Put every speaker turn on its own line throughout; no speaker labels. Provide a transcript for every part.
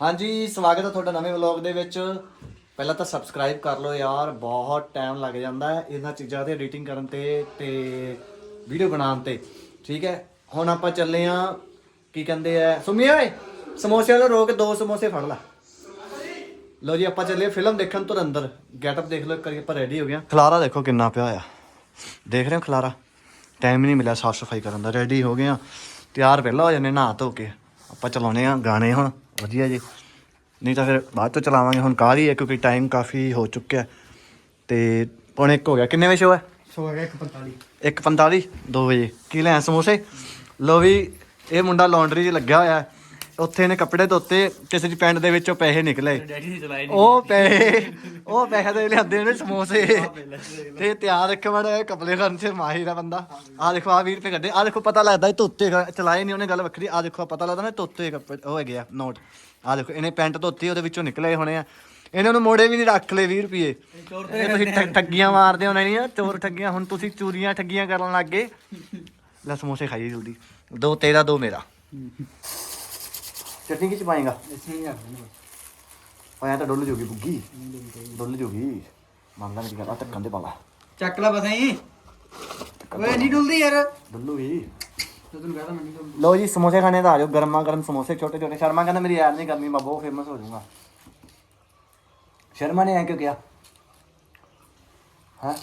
ਹਾਂਜੀ, ਸਵਾਗਤ ਹੈ ਤੁਹਾਡਾ ਨਵੇਂ ਵਲੌਗ ਦੇ ਵਿੱਚ। ਪਹਿਲਾਂ ਤਾਂ ਸਬਸਕ੍ਰਾਈਬ ਕਰ ਲਓ ਯਾਰ, ਬਹੁਤ ਟਾਈਮ ਲੱਗ ਜਾਂਦਾ ਹੈ ਇਹਨਾਂ ਚੀਜ਼ਾਂ ਤੇ ਐਡੀਟਿੰਗ ਕਰਨ ਤੇ ਤੇ ਵੀਡੀਓ ਬਣਾਉਣ ਤੇ। ਠੀਕ ਹੈ, ਹੁਣ ਆਪਾਂ ਚੱਲੇ ਆ ਕੀ ਕਹਿੰਦੇ ਆ, ਸੁਮੀ ਓਏ, ਸਮੋਸੇ ਵਾਲੇ ਰੋਕ, ਦੋ ਸਮੋਸੇ ਫੜ ਲੈ। ਲਓ ਜੀ, ਆਪਾਂ ਚੱਲੇ ਫਿਲਮ ਦੇਖਣ ਤੋਂ ਅੰਦਰ। ਗੈਟਅਪ ਦੇਖ ਲਓ ਕਰੀ ਆਪਾਂ ਰੈਡੀ ਹੋ ਗਿਆ ਖਲਾਰਾ ਦੇਖੋ ਕਿੰਨਾ ਪਿਆ ਹੋਇਆ ਦੇਖ ਰਹੇ ਹੋ ਖਲਾਰਾ? ਟਾਈਮ ਨਹੀਂ ਮਿਲਿਆ ਸਾਫ਼ ਸਫ਼ਾਈ ਕਰਨ ਦਾ। ਰੈਡੀ ਹੋ ਗਏ ਆ ਤਿਆਰ ਪਹਿਲਾਂ ਹੋ ਜਾਂਦੇ ਨਹਾ ਧੋ ਕੇ। ਆਪਾਂ ਚਲਾਉਨੇ ਆ ਗਾਣੇ ਹੁਣ। ਵਧੀਆ ਜੀ। ਨਹੀਂ ਤਾਂ ਫਿਰ ਬਾਅਦ ਤੋਂ ਚਲਾਵਾਂਗੇ ਹੁਣ ਕਾਹਲੀ ਹੈ ਕਿਉਂਕਿ ਟਾਈਮ ਕਾਫੀ ਹੋ ਚੁੱਕਿਆ। ਹੈ। ਤੇ ਪੌਣੇ ਇੱਕ ਹੋ ਗਿਆ ਕਿੰਨੇ ਵਜੇ ਸ਼ੋ ਹੈ?
ਸੋ ਹੈਗਾ 145
1:45 2 ਵਜੇ। ਕੀ ਲੈਣ ਸਮੋਸੇ? ਲੋ ਵੀ ਇਹ ਮੁੰਡਾ ਲਾਂਡਰੀ 'ਚ ਲੱਗਿਆ ਹੋਇਆ ਹੈ। ਉੱਥੇ ਇਹਨੇ ਕੱਪੜੇ ਧੋਤੇ ਕਿਸੇ ਦੀ ਪੈਂਟ ਦੇ ਵਿੱਚੋਂ ਪੈਸੇ ਨਿਕਲੇ।
ਡੈਡੀ ਨੇ ਚਲਾਏ
ਉਹ ਪੈਸੇ ਉਹ ਪੈਸੇ ਦੇ ਲਿਆਂਦੇ ਨੇ ਸਮੋਸੇ। ਤੇ ਤਿਆਰ ਰੱਖੇ ਮੜਾ ਕਪੜੇ ਕਰਨ ਚ ਮਾਹਿਰ ਆ ਬੰਦਾ। ਆ ਦੇਖੋ ਆ 20 ਰੁਪਏ ਕੱਢੇ। ਆ ਦੇਖੋ ਪਤਾ ਲੱਗਦਾ ਇਹ ਧੋਤੇ ਚਲਾਏ ਨਹੀਂ ਉਹਨੇ ਗੱਲ ਵੱਖਰੀ। ਆ ਦੇਖੋ ਪਤਾ ਲੱਗਦਾ ਨਾ ਧੋਤੇ ਕੱਪੜੇ ਉਹ ਹੈਗੇ ਆ ਨੋਟ। ਆ ਦੇਖੋ ਇਹਨੇ ਪੈਂਟ ਧੋਤੀ ਉਹਦੇ ਵਿੱਚੋਂ ਨਿਕਲੇ ਹੋਣੇ ਆ। ਇਹਨਾਂ ਨੂੰ ਮੋੜੇ ਵੀ ਨਹੀਂ ਰੱਖ ਲਏ 20 ਰੁਪਏ। ਇਹ ਤੁਸੀਂ ਠੱਗ- ਠੱਗੀਆਂ ਮਾਰਦੇ ਹੋ ਨਹੀਂ ਆ ਚੋਰ ਠੱਗੀਆਂ। ਹੁਣ ਤੁਸੀਂ ਚੋਰੀਆਂ ਠੱਗੀਆਂ ਕਰਨ ਲੱਗ ਗਏ। ਲੈ ਸਮੋਸੇ ਖਾਈਏ ਜਲਦੀ। ਦੋ ਤੇਰਾ ਦੋ ਮੇਰਾ। ਚਟਨੀ ਕਿਚ ਪਾਏਗਾ
ਇਸੇ ਹੀ ਆ
ਪਾਇਆ ਤਾਂ ਡੁੱਲ ਜੂਗੀ ਬੁੱਗੀ। ਡੁੱਲ ਜੂਗੀ। ਮੰਨ ਲੈ ਮੇਰੀ ਗੱਲ ਆ ਧੱਕਣ ਦੇ ਪਾਲਾ
ਚੱਕ ਲੈ ਬਸ ਐਂ। ਓਏ ਨਹੀਂ ਡੁੱਲਦੀ ਯਾਰ।
ਡੁੱਲੂਗੀ
ਤੈਨੂੰ ਕਹਦਾ ਮੰਨੀ
ਲੋ ਜੀ ਸਮੋਸੇ ਖਾਣੇ ਤਾਂ ਆ ਜਾਓ ਗਰਮਾ ਗਰਮ ਸਮੋਸੇ ਛੋਟੇ ਛੋਟੇ। ਸ਼ਰਮਾ ਕਹਿੰਦਾ ਮੇਰੀ ਯਾਰ ਨਹੀਂ ਕਰਨੀ ਮੈਂ ਬਹੁਤ ਫੇਮਸ ਹੋ ਜਾਊਂਗਾ। ਸ਼ਰਮਾ ਨੇ ਐ ਕਿਉਂ ਕਿਹਾ? ਹੈ?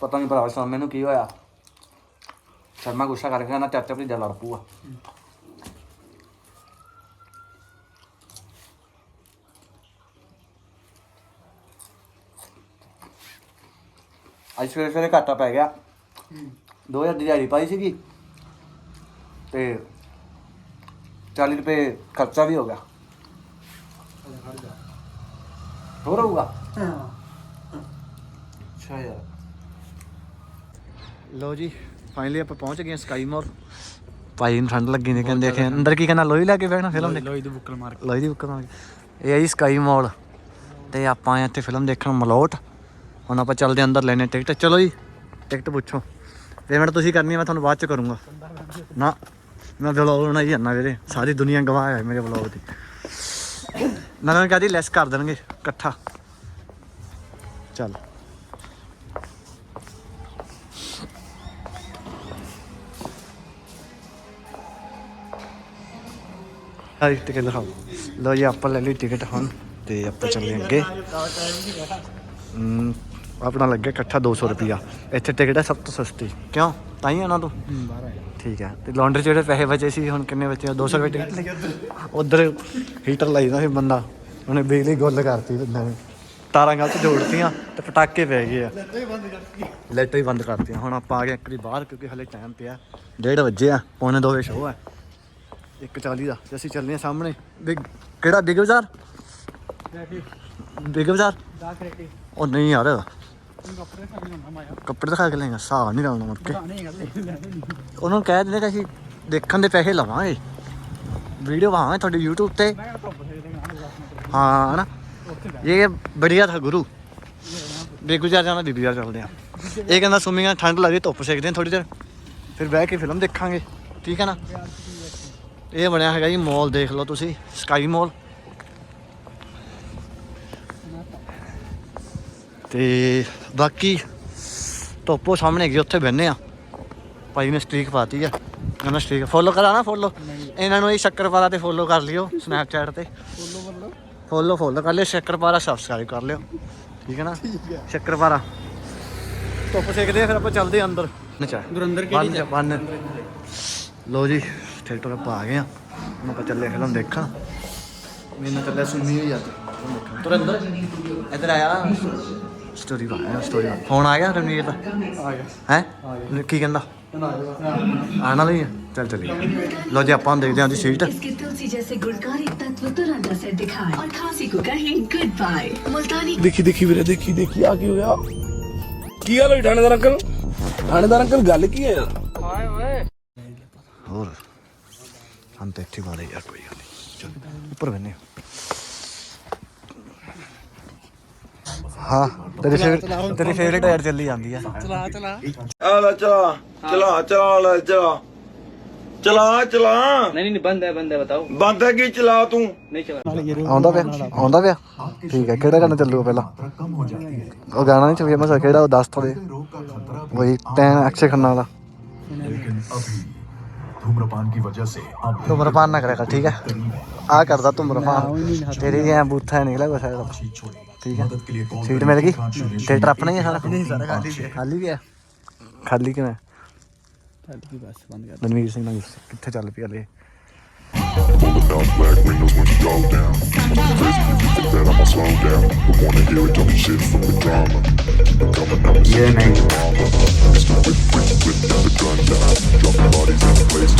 ਪਤਾ ਨਹੀਂ ਭਰਾ ਸ਼ਰਮਾ ਨੂੰ ਕੀ ਹੋਇਆ? ਸ਼ਰਮਾ ਗੁੱਸਾ ਕਰਕੇ ਕਹਿੰਦਾ ਚਾਚਾ ਭਤੀਜਾ ਲੜ ਪੂਆ ਅੱਜ ਸਵੇਰੇ ਸਵੇਰੇ ਘਾਟਾ ਪੈ ਗਿਆ। 2000 ਦੀ ਦਿਹਾੜੀ ਪਾਈ ਸੀਗੀ। ਤੇ 40 ਰੁਪਏ ਖਰਚਾ ਵੀ ਹੋ ਗਿਆ। ਹੋਰ ਹੋਊਗਾ? ਅੱਛਾ ਯਾਰ। ਲੋ ਜੀ ਫਾਈਨਲੀ ਆਪਾਂ ਪਹੁੰਚ ਗਏ ਸਕਾਈ ਮੋਰ ਭਾਈ ਨੂੰ ਠੰਡ ਲੱਗੀ ਨੇ ਕਹਿੰਦੇ ਕਿ ਅੰਦਰ ਕੀ ਕਹਿੰਦਾ ਲੋਈ ਲਾ ਕੇ ਬੈਠਣਾ ਫਿਲਮ ਦੇਖ।
ਲੋਈ ਦੀ ਬੁੱਕਲ ਮਾਰ
ਲੋਈ ਦੀ ਬੁੱਕ ਇਹ ਹੈ ਜੀ ਸਕਾਈ ਮੋਲ ਤੇ ਆਪਾਂ ਆਏ ਇੱਥੇ ਫਿਲਮ ਦੇਖਣ ਮਲੋਟ। ਹੁਣ ਆਪਾਂ ਚੱਲਦੇ ਹਾਂ ਅੰਦਰ ਲੈਣੇ ਟਿਕਟ। ਚਲੋ ਜੀ, ਟਿਕਟ ਪੁੱਛੋ। ਪੇਮੈਂਟ ਤੁਸੀਂ ਕਰਨੀ ਹੈ ਮੈਂ ਤੁਹਾਨੂੰ ਬਾਅਦ ਚ ਕਰੂੰਗਾ। ਨਾ, ਮੈਂ ਵਲੌਗ ਬਣਾਈ ਜਾਂਦਾ ਵੀਰੇ। ਸਾਰੀ ਦੁਨੀਆ ਗਵਾਹ ਹੈ ਮੇਰੇ ਵਲੌਗ ਦੀ ਨਾ ਨਾ ਕਹਦੀ ਲੈਸ ਕਰ ਦੇਣਗੇ, ਇਕੱਠਾ। ਚੱਲ। ਆਈ ਟਿਕਟ ਦਿਖਾਓ। ਲੋ ਜੀ, ਆਪਾਂ ਲੈ ਲਈ ਟਿਕਟ ਹੁਣ, ਤੇ ਆਪਾਂ ਚੱਲੇ ਅੱਗੇ। ਆਪਣਾ ਲੱਗਿਆ ਇਕੱਠਾ 200 ਰੁਪਿਆ ਇੱਥੇ ਟਿਕਟ ਹੈ ਸਭ ਤੋਂ ਸਸਤੀ। ਕਿਉਂ? ਤਾਂ ਹੀ ਆਣਾ ਤੂੰ? ਠੀਕ ਹੈ। ਤੇ ਲਾਂਡਰੀ ਜਿਹੜੇ ਪੈਸੇ ਬਚੇ ਸੀ ਹੁਣ ਕਿੰਨੇ ਬਚੇ 200 ਰੁਪਏ ਟਿਕਟ ਲਈ ਉਧਰ ਹੀਟਰ ਲਾਈਦਾ ਸੀ ਬੰਦਾ। ਉਹਨੇ ਬਿਜਲੀ ਗੁੱਲ ਕਰਤੀ ਬੰਦੇ ਨੇ। ਤਾਰਾਂ ਗਲਤ ਜੋੜਤੀਆਂ ਤੇ ਪਟਾਕੇ ਪੈ ਗਏ ਆ। ਲਾਈਟਾਂ ਹੀ ਬੰਦ ਕਰਤੀਆਂ। ਹੁਣ ਆਪਾਂ ਆ ਗਏ ਇੱਕ ਵਾਰੀ ਬਾਹਰ ਕਿਉਂਕਿ ਹਲੇ ਟਾਈਮ ਪਿਆ। 1:30 ਵਜੇ ਆ। ਪੌਣੇ 2 ਵਜੇ ਸ਼ੋਅ ਹੈ 1:40 ਦਾ। ਤੇ ਅਸੀਂ ਚੱਲਨੇ ਆ ਸਾਹਮਣੇ। ਬਿਗ ਕਿਹੜਾ ਬਿਗ ਬਾਜ਼ਾਰ? ਬਿਗ ਬਾਜ਼ਾਰ?
ਦਾ ਕਰੇਟੀ
ਉਹ ਨਹੀਂ ਯਾਰ।
ਕੱਪੜੇ ਖਾ ਕੇ
ਦਿਖਾ ਕੇ ਲੈਣਾ ਸਾਹ ਨਹੀਂ ਲਾਉਣਾ ਮੁੜ ਕੇ।
ਨਹੀਂ
ਕਹਿ ਦਿੰਦੇ ਕਿ ਅਸੀਂ ਦੇਖਣ ਦੇ ਪੈਸੇ ਲਵਾਂਗੇ। ਵੀਡੀਓ ਵਾਹਾਂਗੇ ਤੁਹਾਡੇ YouTube ਤੇ। ਹਾਂ, ਹਨਾ? ਇਹ ਬੜੀਆ ਥਾ ਗੁਰੂ। ਬੇਗੁਜ਼ਾਰ ਜਾਣਾ ਬੀਬੀਆਰ ਚੱਲਦੇ ਆ। ਇਹ ਕਹਿੰਦਾ ਸੁਮਿੰਗ ਠੰਡ ਲੱਗਦੀ, ਧੁੱਪ ਸੇਕਦੇ ਥੋੜੀ ਦੇਰ। ਫਿਰ ਬਹਿ ਕੇ ਫਿਲਮ ਦੇਖਾਂਗੇ। ਠੀਕ ਹੈ ਨਾ? ਇਹ ਬਣਿਆ ਹੈਗਾ ਜੀ ਮਾਲ, ਦੇਖ ਲਓ ਤੁਸੀਂ ਸਕਾਈ ਮਾਲ ਤੇ ਬਾਕੀ ਧੁੱਪੋ ਸਾਹਮਣੇ ਹੈਗੀ ਉੱਥੇ ਬਹਿੰਦੇ ਆ। ਭਾਈ ਨੇ ਸਟ੍ਰੀਕ ਪਾਤੀ ਆ। ਕਹਿੰਦਾ ਸਟ੍ਰੀਕ ਫੋਲੋ ਕਰਾ ਨਾ ਫੋਲੋ ਇਹਨਾਂ ਨੂੰ ਇਹ ਸ਼ੱਕਰਪਾਰਾ ਤੇ ਫੋਲੋ ਕਰ ਲਿਓ ਸਨੈਪਚੈਟ ਤੇ।
ਮਤਲਬ
ਫੋਲੋ ਫੋਲੋ ਕਰ ਲਿਓ ਸ਼ੱਕਰਪਾਰਾ ਸਬਸਕ੍ਰਾਈਬ ਕਰ ਲਿਓ। ਠੀਕ ਹੈ ਨਾ? ਸ਼ੱਕਰਪਾਰਾ। ਧੁੱਪ ਸੇਕਦੇ ਆ ਫਿਰ ਆਪਾਂ ਚੱਲਦੇ ਆ ਅੰਦਰ। ਨਚਾ ਬੰਨ ਬੰਨ। ਲੋ ਜੀ ਟਿਕਟ ਆਪਾਂ ਆ ਗਏ ਆ। ਹੁਣ ਆਪਾਂ ਚੱਲੇ ਫਿਲਮ ਦੇਖਣ। ਮੈਨੂੰ ਚੱਲਿਆ ਸੁਣੀ ਹੋਈ ਅੱਜ। ਫਿਲਮ ਦੇਖਣ ਤੁਰਿੰਦਰ ਇੱਧਰ ਆਇਆ। ਸਟੋਰੀ ਬਾ ਸਟੋਰੀ ਫੋਨ ਆ ਗਿਆ ਰਣਵੀਰ ਦਾ
ਆ ਗਿਆ
ਹੈ ਕੀ ਕਹਿੰਦਾ
ਨਾ ਆ
ਆਣਾ ਨਹੀਂ ਹੈ ਚੱਲ ਚੱਲੀਏ ਲੋ ਜੀ ਆਪਾਂ ਹੁਣ ਦੇਖਦੇ ਹਾਂ ਦੀ ਸੀਟ
इसके तुलसी जैसे गुणकारी तत्व तुरंत असर दिखाए और खांसी को कहें गुड बाय मुल्तानी
ਦੇਖੀ ਦੇਖੀ ਵੀਰੇ ਦੇਖੀ ਦੇਖੀ ਆ ਕੀ ਹੋਇਆ ਕੀ ਹਾਲ ਹੋਈ ਥਾਣੇਦਾਰ ਅੰਕਲ ਥਾਣੇਦਾਰ ਅੰਕਲ ਗੱਲ ਕੀ ਹੈ ਯਾਰ
ਹਾਏ ਓਏ
ਹੋਰ ਹਮ ਤਾਂ ਇੱਥੇ ਵਾਲੇ ਯਾਰ ਕੋਈ ਗੱਲ ਨਹੀਂ ਚਲ ਉੱਪਰ ਬੈਨੇ ਹਾਂ ਤੇਰੀ ਫੇਵਰਟ ਤੇਰੀ ਫੇਵਰਟ ਐਡ ਚੱਲੀ ਜਾਂਦੀ ਆ
ਚਲਾ ਚਲਾ
ਆ ਲੈ ਚਲਾ ਚਲਾ ਚਲਾ ਲੈ ਚਲਾ
ਚਲਾ ਚਲਾ
नहीं नहीं बंद है बंद है बताओ
ਬੰਦ ਹੈ ਕੀ ਚਲਾ ਤੂੰ
नहीं चला
ਆਉਂਦਾ ਪਿਆ ਆਉਂਦਾ ਪਿਆ ਠੀਕ ਹੈ ਕਿਹੜਾ ਗਾਣਾ ਚੱਲੂਗਾ ਪਹਿਲਾਂ ਉਹ ਗਾਣਾ ਨਹੀਂ ਚੱਲ ਗਿਆ ਮੈਂ ਕਿਹੜਾ ਉਹ ਦੱਸ ਥੋੜੇ ਵਹੀ ਟੈਨ ਅਕਸ਼ੇ ਖੰਨਾ ਵਾਲਾ
धूम्रपान की वजह से अब
ਧੁਮਰਪਾਨ ਨਾ ਕਰਿਆ ਕਰ ਠੀਕ ਹੈ ਆ ਕਰਦਾ ਧੁਮਰਪਾਨ ਤੇਰੀ ਐ ਬੂਥਾ ਨਿਕਲਿਆ ਕੁਛ ਐਸਾ। ਠੀਕ ਹੈ ਸੀਟ ਮਿਲ ਗਈ ਥੀਏਟਰ ਆਪਣਾ ਹੀ ਹੈ ਸਾਰਾ ਨਹੀਂ ਸਾਰਾ ਖਾਲੀ ਵੀ ਖਾਲੀ ਵੀ ਹੈ ਖਾਲੀ ਕਿਵੇਂ
बस बंद कर
ਮਨਵੀਰ ਸਿੰਘ ਨਾਲ ਕਿੱਥੇ ਚੱਲ ਪਿਆ ਲੈ ਇਹ ਨਹੀਂ ਓਏ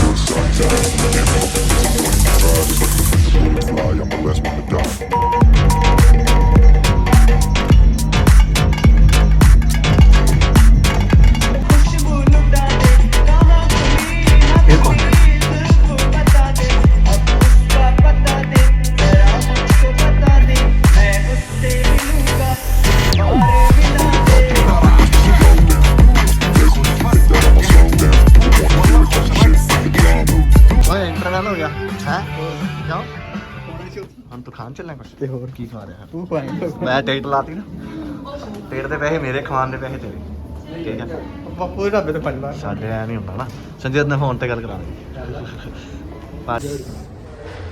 ਤੇ ਹੋਰ? ਕੀ ਖਾ ਰਿਹਾ?
ਤੂੰ ਪਾਈ
ਮੈਂ ਟਿਕਟ ਲਾਤੀ ਨਾ। ਟਿਕਟ ਦੇ ਪੈਸੇ ਮੇਰੇ ਖਾਣ ਦੇ ਪੈਸੇ ਤੇਰੇ। ਠੀਕ ਹੈ
ਬਾਪੂ ਦੇ ਢਾਬੇ ਤੇ ਪੰਜ ਵਾਰ
ਸਾਡੇ ਐ ਨਹੀਂ ਹੁੰਦਾ ਨਾ। ਸੰਜੀਤ ਨੇ ਫੋਨ ਤੇ ਗੱਲ ਕਰਾ ਲਈ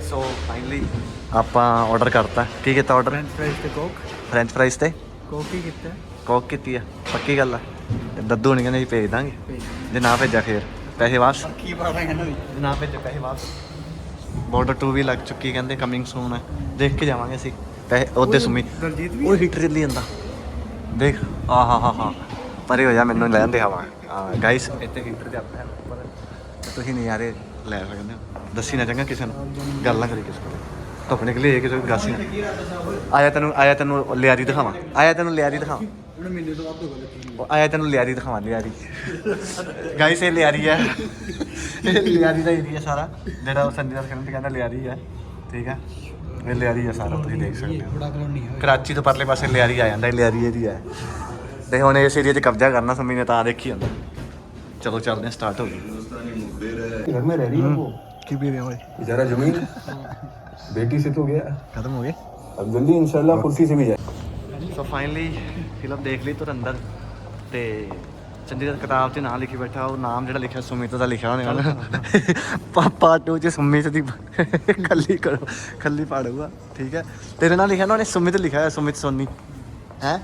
ਸੋ ਫਾਈਨਲੀ ਆਪਾਂ ਆਰਡਰ ਕਰਤਾ। ਕੀ ਕੀਤਾ ਆਰਡਰ
ਫ੍ਰੈਂਚ ਫ੍ਰਾਈਜ਼ ਤੇ ਕੋਕ
ਫ੍ਰੈਂਚ ਫ੍ਰਾਈਜ਼ ਤੇ?
ਕੋਕ ਹੀ ਕੀਤਾ।
ਕੋਕ ਕੀਤੀ ਆ। ਪੱਕੀ ਗੱਲ ਆ। ਦੱਦੂ ਨਹੀਂ ਕਹਿੰਦੇ ਭੇਜ ਦਾਂਗੇ। ਜੇ ਨਾ ਭੇਜਿਆ ਫੇਰ। ਪੈਸੇ ਵਾਪਸ।
ਕੀ ਪਤਾ
ਕਹਿੰਦਾ ਨਾ ਭੇਜਿਆ ਪੈਸੇ ਵਾਪਸ। ਬਾਰਡਰ 2 ਵੀ ਲੱਗ ਚੁੱਕੀ ਕਹਿੰਦੇ ਕਮਿੰਗ ਸੂਨ ਹੈ। ਦੇਖ ਕੇ ਜਾਵਾਂਗੇ ਅਸੀਂ। ਪੈਸੇ ਉਹਦੇ ਸੁਮੀ। ਉਹ ਹੀਟਰ ਚੱਲੀ ਜਾਂਦਾ। ਦੇਖ ਆ ਹਾ ਹਾ ਹਾ ਪਰੇ ਹੋ ਜਾ ਮੈਨੂੰ ਲੈ ਜਾਂਦੇ ਹਵਾ ਗਾਇਸ ਇੱਥੇ ਹੀਟਰ ਤੇ ਆਪਾਂ ਤੁਸੀਂ ਨਜ਼ਾਰੇ ਲੈ ਸਕਦੇ ਹੋ। ਦੱਸੀ ਨਾ ਚੰਗਾ ਕਿਸੇ ਨੂੰ। ਗੱਲ ਨਾ ਕਰੀ ਕਿਸੇ ਕੋਲ। ਧੁੱਪ ਨਿਕਲੀ ਹੈ ਕਿਸੇ ਨੂੰ ਗਾਸੀ ਆਇਆ ਤੈਨੂੰ ਆਇਆ ਤੈਨੂੰ ਲਿਆਰੀ ਦਿਖਾਵਾਂ। ਆਇਆ ਤੈਨੂੰ ਲਿਆਰੀ ਦਿਖਾਵਾਂ।
ਮੈਨੂੰ ਤੋਂ ਵੱਧ ਹੋ ਗਿਆ
ਉਹ ਆਇਆ ਤੈਨੂੰ ਲਿਆਰੀ ਦਿਖਾਵਾਂ ਲਿਆਰੀ ਗਾਇਸ ਇਹ ਲਿਆਰੀ ਹੈ ਇਹ ਲਿਆਰੀ ਦਾ ਏਰੀਆ ਸਾਰਾ ਜਿਹੜਾ ਉਹ ਸੰਜੇ ਦਾ ਕਹਿੰਦੇ ਕਹਿੰਦਾ ਲਿਆਰੀ ਹੈ ਠੀਕ ਹੈ ਇਹ ਲਿਆਰੀ ਹੈ ਸਾਰਾ ਤੁਸੀਂ ਦੇਖ ਸਕਦੇ ਹੋ
बड़ा कलोनी है
ਕਰਾਚੀ ਤੋਂ ਪਰਲੇ ਪਾਸੇ ਲਿਆਰੀ ਆ ਜਾਂਦਾ ਇਹ ਲਿਆਰੀ ਏਰੀਆ ਹੈ ਤੇ ਹੁਣ ਇਸ ਏਰੀਆ 'ਚ ਕਬਜ਼ਾ ਕਰਨਾ ਸਮੀ ਨੇ ਤਾਂ ਦੇਖੀ ਹੁੰਦਾ ਚਲੋ ਚੱਲਦੇ ਹਾਂ ਸਟਾਰਟ ਹੋ ਗਈ
घर में रह रही है वो
ਕੀ ਪੀ ਰਹੇ ਹੋ
बेचारा जमीन बेटी से तो गया
ਖਤਮ ਹੋ ਗਏ
अब जल्दी इंशाल्लाह कुर्सी से भी जाए
ਸੋ ਫਾਈਨਲੀ ਫਿਲਮ ਦੇਖ ਲਈ ਤੁਰੰਦਰ ਤੇ ਚੰਡੀਗੜ੍ਹ ਕਿਤਾਬ 'ਚ ਨਾਂ ਲਿਖੀ ਬੈਠਾ ਉਹ ਨਾਮ ਜਿਹੜਾ ਲਿਖਿਆ ਸੁਮਿਤ ਦਾ ਲਿਖਿਆ ਉਹਨੇ। ਹਨਾ ਪਾਪਾ ਟੂ 'ਚ ਸੁਮਿਤ ਦੀ ਖੱਲੀ ਕਰੋ ਖੱਲੀ ਪਾੜੂਗਾ ਠੀਕ ਹੈ? ਤੇਰੇ ਨਾਲ ਲਿਖਿਆ ਨਾ ਉਹਨੇ ਸੁਮਿਤ ਲਿਖਿਆ ਹੈ ਸੁਮਿਤ ਸੋਨੀ। ਹੈ?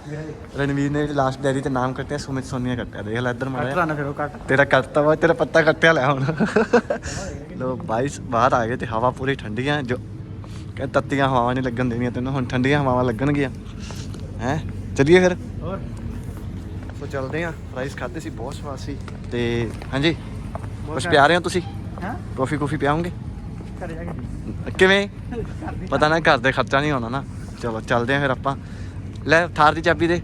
ਰਣਵੀਰ ਨੇ ਲਾਸਟ ਡੈਰੀ ਤੇ ਨਾਮ ਕੱਟਿਆ ਸੁਮਿਤ ਸੋਨੀਆ ਕੱਟਿਆ। ਦੇਖ ਲੈ ਇੱਧਰ ਮਾਰਿਆ
ਨਾ ਫਿਰ ਕੱਟ।
ਤੇਰਾ ਕੱਟਤਾ ਵਾ ਤੇਰਾ ਪੱਤਾ ਕੱਟਿਆ ਲੈ ਹੁਣ। ਲੋ 22 ਬਾਹਰ ਆ ਗਏ ਤੇ ਹਵਾ ਪੂਰੀ ਠੰਡੀ ਆ ਜੋ ਤੱਤੀਆਂ ਹਵਾਵਾਂ ਨਹੀਂ ਲੱਗਣ ਦੇਣੀਆਂ ਤੈਨੂੰ ਹੁਣ ਠੰਡੀਆਂ ਹਵਾਵਾਂ ਲੱਗਣਗੀਆਂ। ਹੈ? ਚਲਿਏ ਫਿਰ। ਹੋਰ? ਚੱਲਦੇ ਆ ਰਾਈਸ ਖਾਦੇ ਸੀ ਬਹੁਤ ਸਵਾਦ ਸੀ। ਤੇ ਹਾਂਜੀ ਕੁਛ ਪਿਆ ਰਹੇ ਹੋ ਤੁਸੀਂ?
ਹਾਂ?
ਕਾਫੀ ਕਾਫੀ ਪਿਆਉਂਗੇ ਕਿਵੇਂ? ਪਤਾ ਨਾ ਘਰ ਦੇ ਖਰਚਾ ਨਹੀਂ ਆਉਣਾ ਨਾ। ਚਲੋ ਚੱਲਦੇ ਆ ਫਿਰ ਆਪਾਂ। ਲੈ ਥਾਰ ਦੀ ਚਾਬੀ ਦੇ।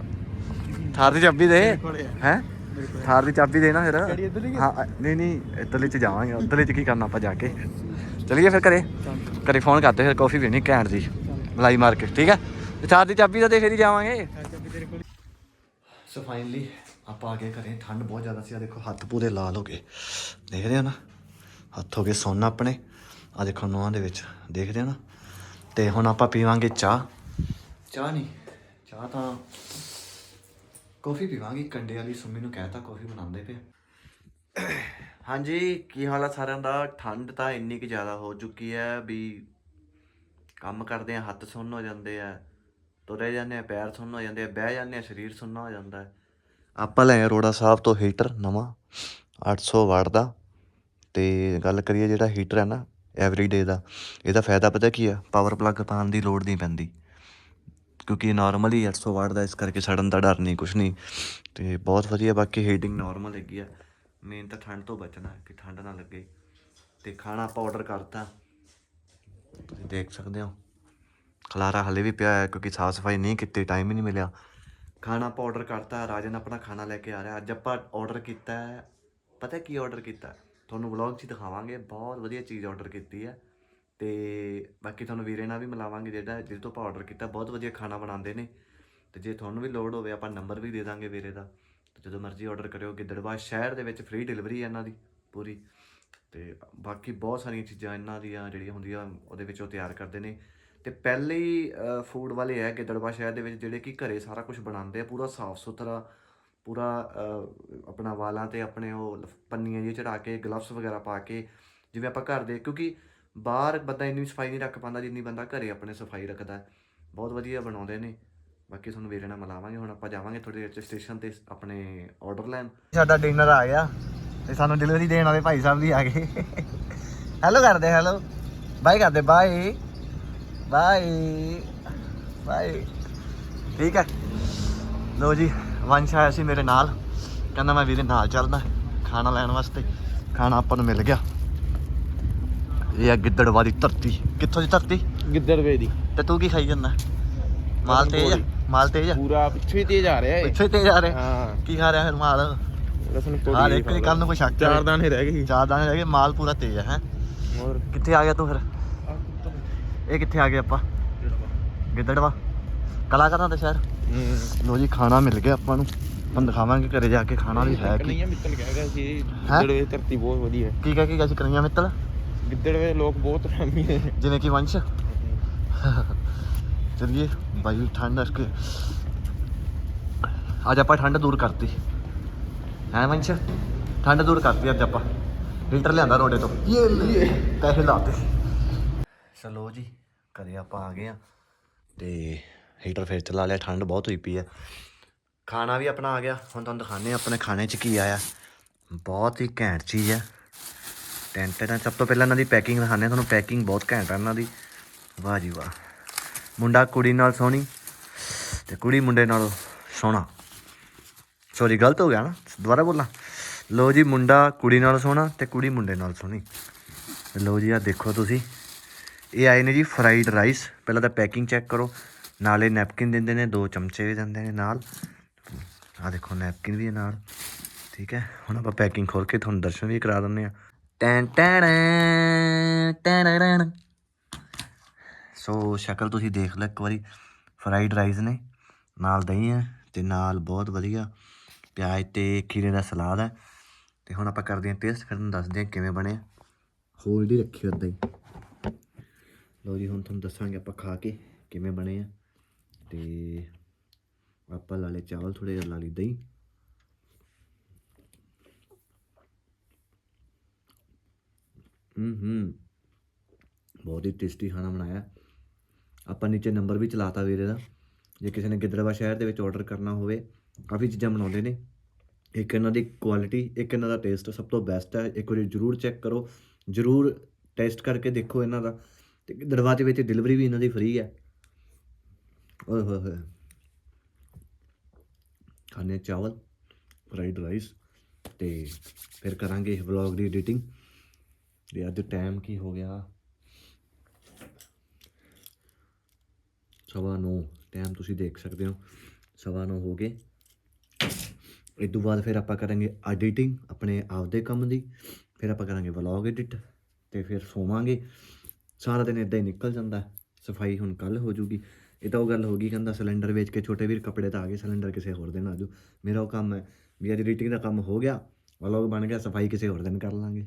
ਥਾਰ ਦੀ ਚਾਬੀ ਦੇ। ਹੈ? ਥਾਰ ਦੀ ਚਾਬੀ ਦੇ ਨਾ ਫਿਰ। ਹਾਂ ਨਹੀਂ ਨਹੀਂ ਇਧਰਲੇ ਚ ਜਾਵਾਂਗੇ। ਉੱਧਰਲੇ ਚ ਕੀ ਕਰਨਾ ਆਪਾਂ ਜਾ ਕੇ? ਚਲਿਏ ਫਿਰ ਘਰੇ। ਘਰੇ ਫੋਨ ਕਰਦੇ ਫਿਰ ਕਾਫੀ ਪੀਣੀ ਘੈਂਟ ਦੀ ਮਲਾਈ ਮਾਰਕੀਟ ਠੀਕ ਹੈ ਥਾਰ ਦੀ ਚਾਬੀ ਦਾ ਦੇ ਫਿਰ ਹੀ ਜਾਵਾਂਗੇ ਸੋ ਫਾਈਨਲੀ ਆਪਾਂ ਆ ਗਏ ਘਰੇ, ਠੰਡ ਬਹੁਤ ਜ਼ਿਆਦਾ ਸੀ ਆ ਦੇਖੋ, ਹੱਥ ਪੂਰੇ ਲਾਲ ਹੋ ਗਏ। ਦੇਖ ਰਹੇ ਹੋ ਨਾ, ਹੱਥ ਹੋ ਗਏ ਸੁੰਨ ਆਪਣੇ। ਆ ਦੇਖੋ ਨੂਹਾਂ ਦੇ ਵਿੱਚ, ਦੇਖਦੇ ਹੋ ਨਾ। ਤੇ ਹੁਣ ਆਪਾਂ ਪੀਵਾਂਗੇ ਚਾਹ। ਚਾਹ ਨਹੀਂ, ਚਾਹ ਤਾਂ ਕਾਫੀ ਪੀਵਾਂਗੇ ਕੰਡੇ ਵਾਲੀ ਸੁਮੀ ਨੂੰ ਕਹਿਤਾ, ਕਾਫੀ ਬਣਾਉਂਦੇ ਪਏ ਹਾਂਜੀ, ਕੀ ਹਾਲ ਆ ਸਾਰਿਆਂ ਦਾ? ਠੰਡ ਤਾਂ ਇੰਨੀ ਕਿ ਜ਼ਿਆਦਾ ਹੋ ਚੁੱਕੀ ਹੈ ਵੀ ਕੰਮ ਕਰਦੇ ਆ, ਹੱਥ ਸੁੰਨ ਹੋ ਜਾਂਦੇ ਆ, ਤੁਰੇ ਜਾਂਦੇ ਆ, ਪੈਰ ਸੁੰਨ ਹੋ ਜਾਂਦੇ ਆ, ਬਹਿ ਜਾਂਦੇ ਆ, ਸਰੀਰ ਸੁੰਨਾ ਹੋ ਜਾਂਦਾ ਹੈ। ਆਪਾਂ ਲੈ ਅਰੋੜਾ ਸਾਹਿਬ ਤੋਂ ਹੀਟਰ ਨਵਾਂ 800 ਵਾਟ ਦਾ। ਤੇ ਗੱਲ ਕਰੀਏ ਜਿਹੜਾ ਹੀਟਰ ਹੈ ਨਾ ਐਵਰੀਡੇ ਦਾ, ਇਹਦਾ ਫਾਇਦਾ ਪਤਾ ਕੀ ਆ? ਪਾਵਰ ਪਲੱਗ ਪਾਉਣ ਦੀ ਲੋੜ ਨਹੀਂ ਪੈਂਦੀ। ਕਿਉਂਕਿ ਨਾਰਮਲੀ 800 ਵਾਟ ਦਾ ਇਸ ਕਰਕੇ ਸੜਨ ਦਾ ਡਰ ਨਹੀਂ, ਕੁਛ ਨਹੀਂ। ਤੇ ਬਹੁਤ ਵਧੀਆ, ਬਾਕੀ ਹੀਟਿੰਗ ਨਾਰਮਲ ਹੈਗੀ ਆ। ਮੇਨ ਤਾਂ ਠੰਡ ਤੋਂ ਬਚਣਾ, ਕਿ ਠੰਡ ਨਾ ਲੱਗੇ। ਤੇ ਖਾਣਾ ਆਪਾਂ ਆਰਡਰ ਕਰਤਾ। ਤੁਸੀਂ ਦੇਖ ਸਕਦੇ ਹੋ। ਖਲਾਰਾ ਹਲੇ ਵੀ ਪਿਆ ਹੈ ਕਿਉਂਕਿ ਸਾਫ਼ ਸਫ਼ਾਈ ਨਹੀਂ ਕੀਤੀ ਟਾਈਮ ਹੀ ਨਹੀਂ ਮਿਲਿਆ। ਖਾਣਾ ਆਪਾਂ ਆਰਡਰ ਕਰਤਾ, ਰਾਜਨ ਆਪਣਾ ਖਾਣਾ ਲੈ ਕੇ ਆ ਰਿਹਾ। ਅੱਜ ਆਪਾਂ ਆਰਡਰ ਕੀਤਾ ਹੈ, ਪਤਾ ਕੀ ਆਰਡਰ ਕੀਤਾ? ਤੁਹਾਨੂੰ ਵਲੌਗ 'ਚ ਦਿਖਾਵਾਂਗੇ, ਬਹੁਤ ਵਧੀਆ ਚੀਜ਼ ਆਰਡਰ ਕੀਤੀ ਹੈ। ਤੇ ਬਾਕੀ ਤੁਹਾਨੂੰ ਵੀਰੇ ਨਾਲ ਵੀ ਮਿਲਾਵਾਂਗੇ ਜਿਹੜਾ, ਜਿਹਦੇ ਤੋਂ ਆਪਾਂ ਆਰਡਰ ਕੀਤਾ, ਬਹੁਤ ਵਧੀਆ ਖਾਣਾ ਬਣਾਉਂਦੇ ਨੇ। ਤੇ ਜੇ ਤੁਹਾਨੂੰ ਵੀ ਲੋੜ ਹੋਵੇ, ਆਪਾਂ ਨੰਬਰ ਵੀ ਦੇ ਦਾਂਗੇ ਵੀਰੇ ਦਾ। ਤੇ ਜਦੋਂ ਮਰਜ਼ੀ ਆਰਡਰ ਕਰਿਓ, ਗਿੱਦੜਬਾਹ ਸ਼ਹਿਰ ਦੇ ਵਿੱਚ ਫ੍ਰੀ ਡਿਲੀਵਰੀ ਹੈ ਇਹਨਾਂ ਦੀ, ਪੂਰੀ। ਤੇ ਬਾਕੀ ਬਹੁਤ ਸਾਰੀਆਂ ਚੀਜ਼ਾਂ ਇਹਨਾਂ ਦੀਆਂ ਜਿਹੜੀਆਂ ਹੁੰਦੀਆਂ, ਉਹਦੇ ਵਿੱਚ ਉਹ ਤਿਆਰ ਕਰਦੇ ਨੇ। ਤੇ ਪਹਿਲੇ ਹੀ ਫੂਡ ਵਾਲੇ ਹੈ ਗਿੱਦੜਬਾ ਸ਼ਹਿਰ ਦੇ ਵਿੱਚ ਜਿਹੜੇ ਕਿ ਘਰੇ ਸਾਰਾ ਕੁਝ ਬਣਾਉਂਦੇ ਆ, ਪੂਰਾ ਸਾਫ਼ ਸੁਥਰਾ, ਪੂਰਾ ਆਪਣਾ ਵਾਲਾਂ ਤੇ ਆਪਣੇ ਉਹ ਪੰਨੀਆਂ ਜਿਹੀ ਚੜਾ ਕੇ ਗਲਵਸ ਵਗੈਰਾ ਪਾ ਕੇ ਜਿਵੇਂ ਆਪਾਂ ਘਰ ਦੇ, ਕਿਉਂਕਿ ਬਾਹਰ ਬੰਦਾ ਇੰਨੀ ਸਫ਼ਾਈ ਨਹੀਂ ਰੱਖ ਪਾਉਂਦਾ ਜਿੰਨੀ ਬੰਦਾ ਘਰੇ ਆਪਣੇ ਸਫ਼ਾਈ ਰੱਖਦਾ ਬਹੁਤ ਵਧੀਆ ਬਣਾਉਂਦੇ ਨੇ। ਬਾਕੀ ਤੁਹਾਨੂੰ ਵੀਰੇ ਨਾਲ ਮਿਲਾਵਾਂਗੇ, ਹੁਣ ਆਪਾਂ ਜਾਵਾਂਗੇ ਥੋੜੀ ਦੇਰ ਚ ਸਟੇਸ਼ਨ ਤੇ ਆਪਣੇ ਆਰਡਰ ਲੈਣ। ਸਾਡਾ ਡਿਨਰ ਆ ਗਿਆ ਤੇ ਸਾਨੂੰ ਡਿਲੀਵਰੀ ਦੇਣ ਵਾਲੇ ਭਾਈ ਸਾਹਿਬ ਵੀ ਆ ਗਏ। ਹੈਲੋ ਕਰਦੇ ਹੈਲੋ ਬਾਏ ਕਰਦੇ ਬਾਏ ਬਾਏ। ਬਾਏ। ਠੀਕ ਹੈ। ਲੋ ਜੀ ਵੰਸ਼ ਆਇਆ ਸੀ ਮੇਰੇ ਨਾਲ। ਕਹਿੰਦਾ ਮੈਂ ਵੀਰੇ ਨਾਲ ਚੱਲਦਾ ਖਾਣਾ ਲੈਣ ਵਾਸਤੇ। ਖਾਣਾ ਆਪਾਂ ਨੂੰ ਮਿਲ ਗਿਆ। ਇਹ ਆ ਗਿੱਦੜਵਾ ਦੀ ਧਰਤੀ। ਕਿੱਥੋਂ ਦੀ ਧਰਤੀ?
ਗਿੱਦੜ ਵੇ ਦੀ।
ਤੇ ਤੂੰ ਕੀ ਖਾਈ ਜਾਂਦਾ? ਮਾਲ ਤੇਜ ਆ? ਮਾਲ ਤੇਜ ਆ?
ਪੂਰਾ ਪਿੱਛੇ ਹੀ ਤੇਜ਼ ਆ ਰਿਹਾ ਏ
ਪਿੱਛੇ ਤੇਜ ਆ ਰਿਹਾ?
ਹਾਂ।
ਕੀ ਖਾ ਰਿਹਾ ਫਿਰ ਮਾਲ?
ਲਸਣ
ਹਾਂ ਇੱਕ ਕੱਲ ਨੂੰ ਕੋਈ ਸ਼ੱਕ
ਚਾਰ ਦਾਣੇ ਰਹਿ ਗਏ।
ਚਾਰ ਦਾਣੇ ਰਹਿ ਗਏ ਮਾਲ ਪੂਰਾ ਤੇਜ ਹੈ ਹੈਂ?
ਹੋਰ?
ਕਿੱਥੇ ਆ ਗਿਆ ਤੂੰ ਫਿਰ? ਇਹ ਕਿੱਥੇ ਆ ਗਏ ਆਪਾਂ? ਗਿੱਦੜਵਾ। ਕਲਾਕਾਰਾਂ ਦਾ ਸ਼ਹਿਰ। ਲੋ ਜੀ ਖਾਣਾ ਮਿਲ ਗਿਆ ਆਪਾਂ ਨੂੰ। ਆਪਾਂ ਦਿਖਾਵਾਂਗੇ ਘਰੇ ਜਾ ਕੇ ਖਾਣਾ ਵੀ ਹੈ ਕੀ।
ਨਹੀਂ ਮਿੱਤਲ ਕਹਿ ਗਿਆ ਸੀ।
ਹੈਂ?
ਗਿੱਦੜ ਵੇ ਧਰਤੀ ਬਹੁਤ ਵਧੀਆ ਹੈ।
ਕੀ ਕਹਿ ਕੇ ਗਿਆ ਸੀ ਕਰੀਆਂ ਮਿੱਤਲ?
ਗਿੱਦੜ ਵੇ ਲੋਕ ਬਹੁਤ ਹਰਾਮੀ ਨੇ
ਜਿਵੇਂ ਕਿ ਵੰਸ਼। ਚਲਿਏ ਬਾਈ ਠੰਡ ਅਸਕੇ ਅੱਜ ਆਪਾਂ ਠੰਡ ਦੂਰ ਕਰਤੀ। ਹੈ ਵੰਸ਼? ਠੰਡ ਦੂਰ ਕਰਤੀ ਅੱਜ ਆਪਾਂ। ਫਿਲਟਰ ਲਿਆਂਦਾ ਰੋਡੇ ਤੋਂ। ਇਹ ਪੈਸੇ ਲਾਤੇ ਚਲੋ ਜੀ, ਘਰੇ ਆਪਾਂ ਆ ਗਏ ਆ ਤੇ ਹੀਟਰ ਫੇਰ ਚਲਾ ਲਿਆ, ਠੰਡ ਬਹੁਤ ਹੋਈ ਪਈ ਆ ਖਾਣਾ ਵੀ ਆਪਣਾ ਆ ਗਿਆ। ਹੁਣ ਤੁਹਾਨੂੰ ਦਿਖਾਣੇ ਆਪਣੇ ਖਾਣੇ 'ਚ ਕੀ ਆਇਆ। ਬਹੁਤ ਹੀ ਘੈਂਟ ਚੀਜ਼ ਹੈ। ਟੈਂਟ ਤਾਂ ਸਭ ਤੋਂ ਪਹਿਲਾਂ ਇਹਨਾਂ ਦੀ ਪੈਕਿੰਗ ਦਿਖਾਉਂਦੇ ਹਾਂ। ਤੁਹਾਨੂੰ ਪੈਕਿੰਗ ਬਹੁਤ ਘੈਂਟ ਆ ਇਹਨਾਂ ਦੀ। ਵਾਹ ਜੀ ਵਾਹ। ਮੁੰਡਾ ਕੁੜੀ ਨਾਲ ਸੋਹਣੀ ਤੇ ਕੁੜੀ ਮੁੰਡੇ ਨਾਲ ਸੋਹਣਾ। ਸੌਰੀ ਗਲਤ ਹੋ ਗਿਆ ਨਾ? ਦੁਬਾਰਾ ਬੋਲਾਂ। ਲੋ ਜੀ, ਮੁੰਡਾ ਕੁੜੀ ਨਾਲ ਸੋਹਣਾ ਤੇ ਕੁੜੀ ਮੁੰਡੇ ਨਾਲ ਸੋਹਣੀ। ਤੇ ਲੋ ਜੀ ਆ ਦੇਖੋ ਤੁਸੀਂ। ਇਹ ਆਏ ਨੇ ਜੀ ਫਰਾਈਡ ਰਾਈਸ। ਪਹਿਲਾਂ ਤਾਂ ਪੈਕਿੰਗ ਚੈੱਕ ਕਰੋ। ਨਾਲੇ ਨੈਪਕਿਨ ਦਿੰਦੇ ਨੇ, ਦੋ ਚਮਚੇ ਵੀ ਦਿੰਦੇ ਨੇ ਨਾਲ। ਆ ਦੇਖੋ, ਨੈਪਕਿਨ ਵੀ ਹੈ ਨਾਲ। ਠੀਕ ਹੈ, ਹੁਣ ਆਪਾਂ ਪੈਕਿੰਗ ਖੋਲ ਕੇ ਤੁਹਾਨੂੰ ਦਰਸ਼ਨ ਵੀ ਕਰਾ ਦਿੰਦੇ ਆ ਟੈਨ ਟੈਨ ਟੈਨ ਸੋ ਸ਼ਕਲ ਤੁਸੀਂ ਦੇਖ ਲਓ ਇੱਕ ਵਾਰੀ। ਫਰਾਈਡ ਰਾਈਸ ਨੇ। ਨਾਲ ਦਹੀਂ ਹੈ ਤੇ ਨਾਲ ਬਹੁਤ ਵਧੀਆ ਪਿਆਜ਼ ਤੇ ਖੀਰੇ ਦਾ ਸਲਾਦ ਹੈ। ਤੇ ਹੁਣ ਆਪਾਂ ਕਰਦੇ ਹਾਂ ਟੇਸਟ, ਫਿਰ ਤੁਹਾਨੂੰ ਦੱਸਦੇ ਹਾਂ ਕਿਵੇਂ ਬਣੇ ਹੋਲਡ ਹੀ ਰੱਖਿਓ ਏਦਾਂ ਹੀ। ਲਓ ਜੀ, ਹੁਣ ਤੁਹਾਨੂੰ ਦੱਸਾਂਗੇ ਆਪਾਂ ਖਾ ਕੇ ਕਿਵੇਂ ਬਣੇ ਆ। ਤੇ ਆਪਾਂ ਲਾ ਲਏ ਚਾਵਲ ਥੋੜੇ ਜਿਹਾ, ਲਾ ਲਈ ਦਹੀਂ। ਹੂੰ ਹੂੰ ਬਹੁਤ ਹੀ ਟੇਸਟੀ ਖਾਣਾ ਬਣਾਇਆ। ਆਪਾਂ ਨੀਚੇ ਨੰਬਰ ਵੀ ਚਲਾਤਾ ਵੀਰੇ ਦਾ। ਜੇ ਕਿਸੇ ਨੇ ਗਿੱਦੜਵਾ ਸ਼ਹਿਰ ਦੇ ਵਿੱਚ ਆਰਡਰ ਕਰਨਾ ਹੋਵੇ, ਕਾਫੀ ਚੀਜ਼ਾਂ ਬਣਾਉਂਦੇ ਨੇ। ਇੱਕ ਇਹਨਾਂ ਦੀ ਕੁਆਲਿਟੀ ਇੱਕ ਇਹਨਾਂ ਦਾ ਟੇਸਟ ਸਭ ਤੋਂ ਬੈਸਟ ਹੈ ਇੱਕ ਵਾਰੀ ਜਰੂਰ ਚੈੱਕ ਕਰੋ। ਜਰੂਰ ਟੈਸਟ ਕਰਕੇ ਦੇਖੋ ਇਹਨਾਂ ਦਾ। ਤੇ ਦਰਵਾਜ਼ੇ ਵਿੱਚ ਡਿਲੀਵਰੀ ਵੀ ਇਹਨਾਂ ਦੀ ਫ੍ਰੀ ਹੈ। ਓਏ ਹੋਏ ਹੋਏ। ਖਾਣੇ ਚਾਵਲ ਫਰਾਈਡ ਰਾਈਸ ਤੇ ਫਿਰ ਕਰਾਂਗੇ ਇਸ ਵਲੌਗ ਦੀ ਐਡੀਟਿੰਗ ਤੇ ਅੱਜ ਟਾਈਮ ਕੀ ਹੋ ਗਿਆ? ਸਵਾ ਨੌ ਟਾਈਮ ਤੁਸੀਂ ਦੇਖ ਸਕਦੇ ਹੋ। ਸਵਾ ਨੌ ਹੋ ਗਏ। ਇਸ ਤੋਂ ਬਾਅਦ ਫਿਰ ਆਪਾਂ ਕਰਾਂਗੇ ਐਡੀਟਿੰਗ ਆਪਣੇ ਆਪਦੇ ਕੰਮ ਦੀ। ਫਿਰ ਆਪਾਂ ਕਰਾਂਗੇ ਵਲੌਗ ਐਡਿਟ ਤੇ ਫਿਰ ਸੋਵਾਂਗੇ। ਸਾਰਾ ਦਿਨ ਇਦਾਂ ਹੀ ਨਿਕਲ ਜਾਂਦਾ ਸਫ਼ਾਈ ਹੁਣ ਕੱਲ ਹੋ ਜੂਗੀ ਇਹ ਤਾਂ ਉਹ ਗੱਲ ਹੋ ਗਈ, ਕਹਿੰਦਾ ਸਿਲੰਡਰ ਵੇਚ ਕੇ ਛੋਟੇ ਵੀਰ ਕੱਪੜੇ ਤਾਂ ਆ ਗਏ, ਸਿਲੰਡਰ ਕਿਸੇ ਹੋਰ ਦਿਨ ਆ ਆਜੂ ਮੇਰਾ ਉਹ ਕੰਮ ਹੈ ਵੀ ਅੱਜ ਰੀਟਿੰਗ ਦਾ ਕੰਮ ਹੋ ਗਿਆ, ਵਲੌਗ ਬਣ ਗਿਆ, ਸਫ਼ਾਈ ਕਿਸੇ ਹੋਰ ਦਿਨ ਕਰ ਲਾਂਗੇ।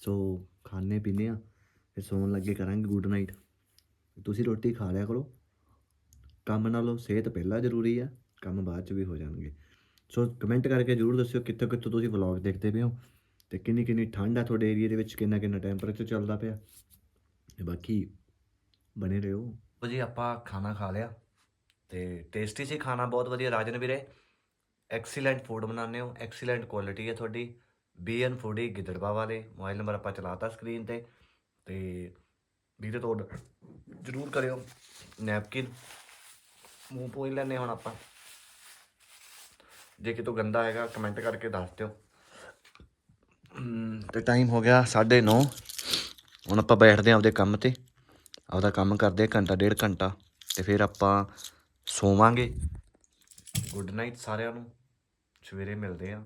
ਸੋ ਖਾਣੇ ਪੀਣੇ ਆ, ਫਿਰ ਸੌਣ ਲੱਗੇ ਕਰਾਂਗੇ ਗੁੱਡ ਨਾਈਟ ਤੁਸੀਂ ਰੋਟੀ ਖਾ ਲਿਆ ਕਰੋ। ਕੰਮ ਨਾਲੋਂ ਸਿਹਤ ਪਹਿਲਾਂ ਜ਼ਰੂਰੀ ਆ, ਕੰਮ ਬਾਅਦ ਚ ਵੀ ਹੋ ਜਾਣਗੇ। ਸੋ ਕਮੈਂਟ ਕਰਕੇ ਜਰੂਰ ਦੱਸਿਓ ਕਿੱਥੋਂ ਕਿੱਥੋਂ ਤੁਸੀਂ ਵਲੌਗ ਦੇਖਦੇ ਪਏ ਹੋ ਤੇ ਕਿੰਨੀ ਕਿੰਨੀ ਠੰਡ ਆ ਤੁਹਾਡੇ ਏਰੀਆ ਦੇ ਵਿੱਚ, ਕਿੰਨਾ ਕਿੰਨਾ ਟੈਂਪਰੇਚਰ ਚੱਲਦਾ ਪਿਆ। ਤੇ ਬਾਕੀ ਬਣੇ ਰਹੋ। ਜੀ ਆਪਾਂ ਖਾਣਾ ਖਾ ਲਿਆ ਤੇ ਟੇਸਟੀ ਸੀ ਖਾਣਾ ਬਹੁਤ ਵਧੀਆ ਰਾਜਨ ਵੀਰੇ। ਐਕਸੀਲੈਂਟ ਫੂਡ ਬਣਾਉਂਦੇ ਹੋ ਐਕਸੀਲੈਂਟ ਕੁਆਲਿਟੀ ਹੈ ਤੁਹਾਡੀ। ਬੀਐਨ ਫੂਡੀ ਗਿੱਦੜਵਾ ਵਾਲੇ ਮੋਬਾਈਲ ਨੰਬਰ ਆਪਾਂ ਚਲਾਤਾ ਸਕਰੀਨ ਤੇ। ਤੇ ਵੀਰੇ ਤੋਂ order ਜ਼ਰੂਰ ਕਰਿਓ ਨੈਪਕਿਨ ਮੂੰਹ ਪੋਈ ਲੈਣੇ ਹੁਣ ਆਪਾਂ। ਜੇ ਕਿਤੋਂ ਗੰਦਾ ਹੈਗਾ ਕਮੈਂਟ ਕਰਕੇ ਦੱਸ ਦਿਓ। ਹਮ, ਤੇ ਟਾਈਮ ਹੋ ਗਿਆ 9:30 ਹੁਣ ਆਪਾਂ ਬੈਠਦੇ ਹਾਂ ਆਪਦੇ ਕੰਮ ਤੇ, ਆਪਦਾ ਕੰਮ ਕਰਦੇ ਹਾਂ ਘੰਟਾ, ਡੇਢ ਘੰਟਾ ਤੇ ਫਿਰ ਆਪਾਂ ਸੋਵਾਂਗੇ। ਗੁੱਡ ਨਾਈਟ ਸਾਰਿਆਂ ਨੂੰ। ਸਵੇਰੇ ਮਿਲਦੇ ਆ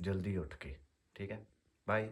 ਜਲਦੀ ਉੱਠ ਕੇ। ਠੀਕ ਹੈ। ਬਾਏ